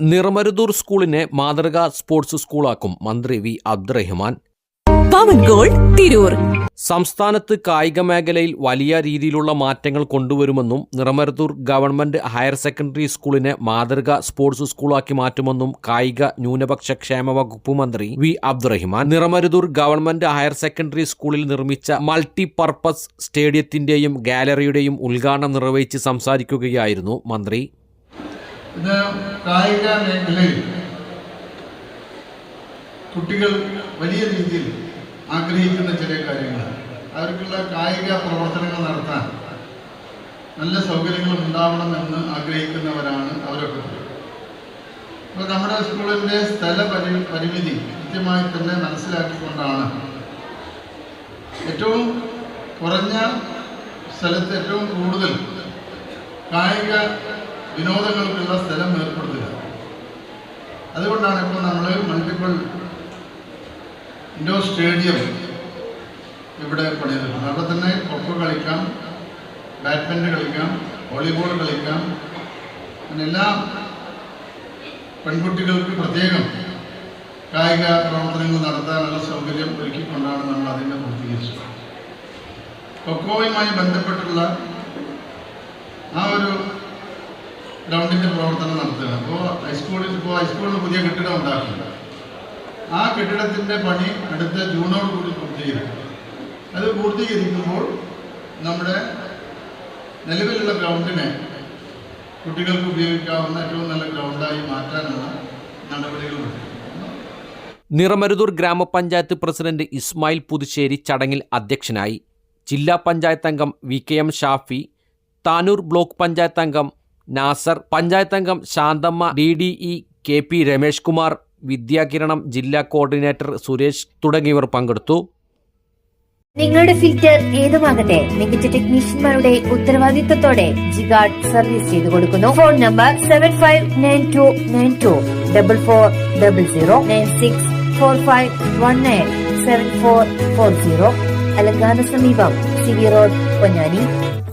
നിറമരുതൂർ സ്കൂളിനെ മാതൃകാ സ്പോർട്സ് സ്കൂളാക്കും മന്ത്രി വി അബ്ദുറഹ്മാൻ. തിരൂർ. സംസ്ഥാനത്ത് കായിക മേഖലയിൽ വലിയ രീതിയിലുള്ള മാറ്റങ്ങൾ കൊണ്ടുവരുമെന്നും നിറമരുതൂർ ഗവൺമെന്റ് ഹയർ സെക്കൻഡറി സ്കൂളിനെ മാതൃകാ സ്പോർട്സ് സ്കൂളാക്കി മാറ്റുമെന്നും കായിക ന്യൂനപക്ഷ ക്ഷേമ വകുപ്പ് മന്ത്രി V Abdurahiman. Niramaruthur government higher secondary സ്കൂളിൽ നിർമ്മിച്ച മൾട്ടി പർപ്പസ് സ്റ്റേഡിയത്തിന്റെയും ഗാലറിയുടെയും ഉദ്ഘാടനം നിർവഹിച്ച് സംസാരിക്കുകയായിരുന്നു മന്ത്രി ഇത് കായിക മേഖലയിൽ കുട്ടികൾ വലിയ രീതിയിൽ ആഗ്രഹിക്കുന്ന ചില കാര്യങ്ങൾ. അവർക്കുള്ള കായിക പ്രവർത്തനങ്ങൾ നടത്താൻ നല്ല സൗകര്യങ്ങൾ ഉണ്ടാവണമെന്ന് ആഗ്രഹിക്കുന്നവരാണ് അവരൊക്കെ. അപ്പോൾ നമ്മുടെ സ്കൂളിന്റെ സ്ഥല പരി പരിമിതി കൃത്യമായി തന്നെ മനസ്സിലാക്കിക്കൊണ്ടാണ് ഏറ്റവും കുറഞ്ഞ സ്ഥലത്ത് ഏറ്റവും കൂടുതൽ കായിക വിനോദങ്ങൾക്കുള്ള സ്ഥലം ഏർപ്പെടുത്തുക. അതുകൊണ്ടാണ് ഇപ്പോൾ നമ്മൾ മൾട്ടിപ്പിൾ ഇൻഡോർ സ്റ്റേഡിയം ഇവിടെ പണിതിട്ടുണ്ട് അവിടെ തന്നെ കൊക്കോ കളിക്കാം ബാഡ്മിന്റൺ കളിക്കാം വോളിബോൾ കളിക്കാം. അങ്ങനെ എല്ലാ പെൺകുട്ടികൾക്ക് പ്രത്യേകം കായിക പ്രവർത്തനങ്ങൾ നടത്താനുള്ള സൗകര്യം ഒരുക്കിക്കൊണ്ടാണ് നമ്മൾ അതിനെ പൂർത്തീകരിച്ചത്. കൊക്കോയുമായി ബന്ധപ്പെട്ടുള്ള ആ ഒരു ഗ്രൗണ്ടിന്റെ പ്രവർത്തനം നടത്തുകയാണ്. അപ്പോൾ ഹൈസ്കൂളിൽ ഇപ്പോൾ ഹൈസ്കൂളിന് പുതിയ കെട്ടിടം ഉണ്ടാക്കുന്നുണ്ട്. ആ കെട്ടിടത്തിന്റെ പണി അടുത്ത ജൂണോട് കൂടി പൂർത്തീകരിക്കും. അത് പൂർത്തീകരിക്കുമ്പോൾ നമ്മുടെ നിലവിലുള്ള ഗ്രൗണ്ടിനെ കുട്ടികൾക്ക് ഉപയോഗിക്കാവുന്ന ഏറ്റവും നല്ല ഗ്രൗണ്ടായി മാറ്റാനുള്ള നടപടികളുണ്ട്. നിറമരുതൂർ ഗ്രാമപഞ്ചായത്ത് പ്രസിഡന്റ് ഇസ്മായിൽ പുതുശ്ശേരി ചടങ്ങിൽ അധ്യക്ഷനായി ജില്ലാ പഞ്ചായത്ത് അംഗം V K M Shafi Tanur block panchayat അംഗം നാസർ പഞ്ചായത്ത് അംഗം Shanthamma D D E K P Ramesh Kumar Vidyakiranam ജില്ലാ കോർഡിനേറ്റർ സുരേഷ് തുടങ്ങിയവർ പങ്കെടുത്തു. നിങ്ങളുടെ ഫിൽറ്റർ ഏതുമാകട്ടെ മികച്ച ടെക്നീഷ്യന്മാരുടെ ഉത്തരവാദിത്തത്തോടെ ജിഗാർഡ് സർവീസ് ചെയ്തു കൊടുക്കുന്നു. Phone number seven five nine two nine two double four double zero nine six four five one nine seven four four zero അലങ്കാന സമീപം സിവി റോഡ് പൊന്നാനി.